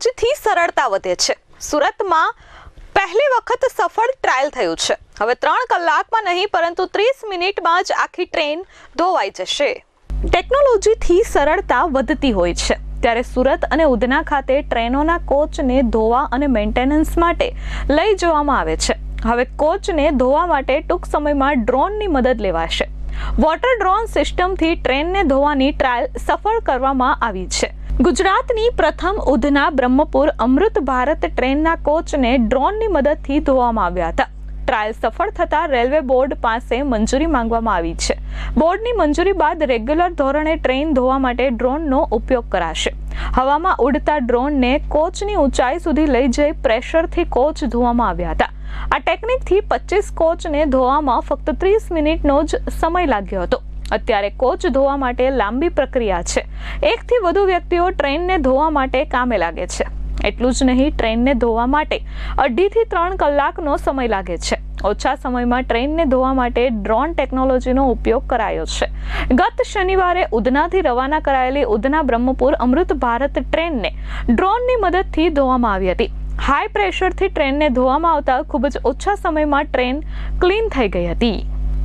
ટેકનોલોજીથી સરળતા વધે છે. સુરતમાં પહેલી વખત સફળ ટ્રાયલ થયું છે. હવે ત્રણ કલાકમાં નહીં, પરંતુ ત્રીસ મિનિટમાં જ આખી ટ્રેન ધોવાઈ જશે. ટેકનોલોજીથી સરળતા વધતી હોય છે. ત્યારે સુરત અને ઉધના ખાતે ટ્રેનોના કોચને ધોવા અને મેન્ટેનન્સ માટે લઈ જવામાં આવે છે. હવે કોચને ધોવા માટે ટૂંક સમયમાં ડ્રોનની મદદ લેવાશે. વોટર ડ્રોન સિસ્ટમથી ટ્રેનને ધોવાની ટ્રાયલ સફળ કરવામાં આવી છે. ગુજરાતની પ્રથમ ઉધના બ્રહ્મપુર અમૃત ભારત ટ્રેનના કોચને ડ્રોનની મદદથી ધોવામાં આવ્યા હતા. ટ્રાયલ સફળ થતાં રેલવે બોર્ડ પાસે મંજૂરી માંગવામાં આવી છે. બોર્ડની મંજૂરી બાદ રેગ્યુલર ધોરણે ટ્રેન ધોવા માટે ડ્રોનનો ઉપયોગ કરાશે. હવામાં ઉડતા ડ્રોનને કોચની ઊંચાઈ સુધી લઈ જઈ પ્રેશરથી કોચ ધોવામાં આવ્યા હતા. આ ટેકનિકથી પચીસ કોચને ધોવામાં ફક્ત ત્રીસ મિનિટનો જ સમય લાગ્યો હતો. અત્યારે કોચ ધોવા માટે લાંબી પ્રક્રિયા છે. એકથી વધુ વ્યક્તિઓ ટ્રેનને ધોવા માટે કામે લાગે છે. એટલું જ નહીં, ટ્રેનને ધોવા માટે અઢીથી ત્રણ કલાકનો સમય લાગે છે. ઓછા સમયમાં ટ્રેનને ધોવા માટે ડ્રોન ટેકનોલોજીનો ઉપયોગ કરાયો છે. ગત શનિવારે ઉધનાથી રવાના કરાયેલી ઉધના બ્રહ્મપુર અમૃત ભારત ટ્રેનને ડ્રોનની મદદથી ધોવામાં આવી હતી. હાઈ પ્રેશરથી ટ્રેનને ધોવામાં આવતા ખૂબ જ ઓછા સમયમાં ટ્રેન ક્લીન થઈ ગઈ હતી.